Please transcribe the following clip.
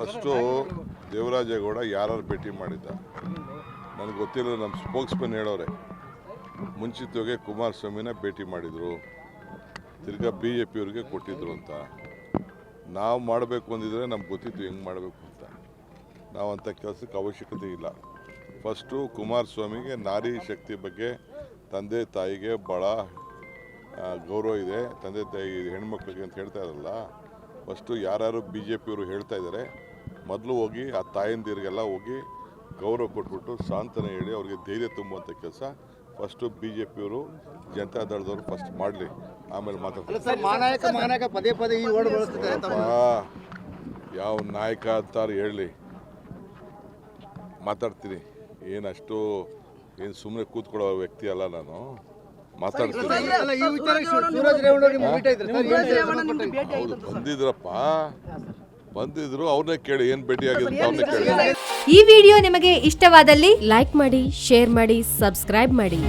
First Devaraje Gowda ಯಾರು ಭೇಟಿ ಮಾಡಿದ್ದ? ನನಗೆ ಗೊತ್ತಿಲ್ಲ ನಮ್ಮ ಸ್ಪೋಕ್ಸ್ಮನ್ ಹೇಳೋರೆ. ಮುಂಚಿತವಾಗಿ ಕುಮಾರಸ್ವಾಮಿನ ಭೇಟಿ ಮಾಡಿದರು. ತಿರ್ಗಾ ಬಿ ಜೆ ಪಿಯವ್ರಿಗೆ ಕೊಟ್ಟಿದ್ರು ಅಂತ. ನಾವು ಮಾಡಬೇಕು ಅಂದಿದ್ರೆ ನಮ್ಗೆ ಗೊತ್ತಿತ್ತು ಹೆಂಗೆ ಮಾಡಬೇಕು ಅಂತ. ನಾವು ಅಂಥ ಕೆಲಸಕ್ಕೆ ಅವಶ್ಯಕತೆ ಇಲ್ಲ. ಫಸ್ಟು ಕುಮಾರಸ್ವಾಮಿಗೆ ನಾರಿ ಶಕ್ತಿ ಬಗ್ಗೆ ತಂದೆ ತಾಯಿಗೆ ಭಾಳ ಗೌರವ ಇದೆ. ತಂದೆ ತಾಯಿ ಹೆಣ್ಮಕ್ಳಿಗೆ ಅಂತ ಹೇಳ್ತಾ ಇರಲ್ಲ ಫಸ್ಟು ಯಾರ್ಯಾರು ಬಿ ಜೆ ಪಿಯವರು ಹೇಳ್ತಾ ಇದ್ದಾರೆ ಮೊದಲು ಹೋಗಿ ಆ ತಾಯಂದಿರಿಗೆಲ್ಲ ಹೋಗಿ ಗೌರವ ಕೊಟ್ಬಿಟ್ಟು ಸಾಂತ್ವನ ಹೇಳಿ ಅವ್ರಿಗೆ ಧೈರ್ಯ ತುಂಬುವಂಥ ಕೆಲಸ. ಫಸ್ಟು ಬಿ ಜೆ ಪಿಯವರು ಜನತಾ ದಳದವರು ಫಸ್ಟ್ ಮಾಡಲಿ. ಆಮೇಲೆ ಮಾತಾಡ್ತಾರೆ ಪದೇ ಪದೇ ಯಾವ ನಾಯಕ ಅಂತಾರೆ ಹೇಳಿ. ಮಾತಾಡ್ತೀನಿ. ಏನಷ್ಟು ಏನು ಸುಮ್ಮನೆ ಕೂತ್ಕೊಳ್ಳೋ ವ್ಯಕ್ತಿ ಅಲ್ಲ ನಾನು. ಮಾತಾಡ್ತೀನಿ. ಬಂದಿದ್ರಪ್ಪ. ಬಂದಿದ್ರು ಅವ್ರನ್ನೇ ಕೇಳಿ ಏನು ಭೇಟಿ ಆಗಿದ್ರು ಅವ್ರನ್ನೇ ಕೇಳಿ. ಈ ವಿಡಿಯೋ ನಿಮಗೆ ಇಷ್ಟವಾದಲ್ಲಿ ಲೈಕ್ ಮಾಡಿ ಶೇರ್ ಮಾಡಿ ಸಬ್ಸ್ಕ್ರೈಬ್ ಮಾಡಿ.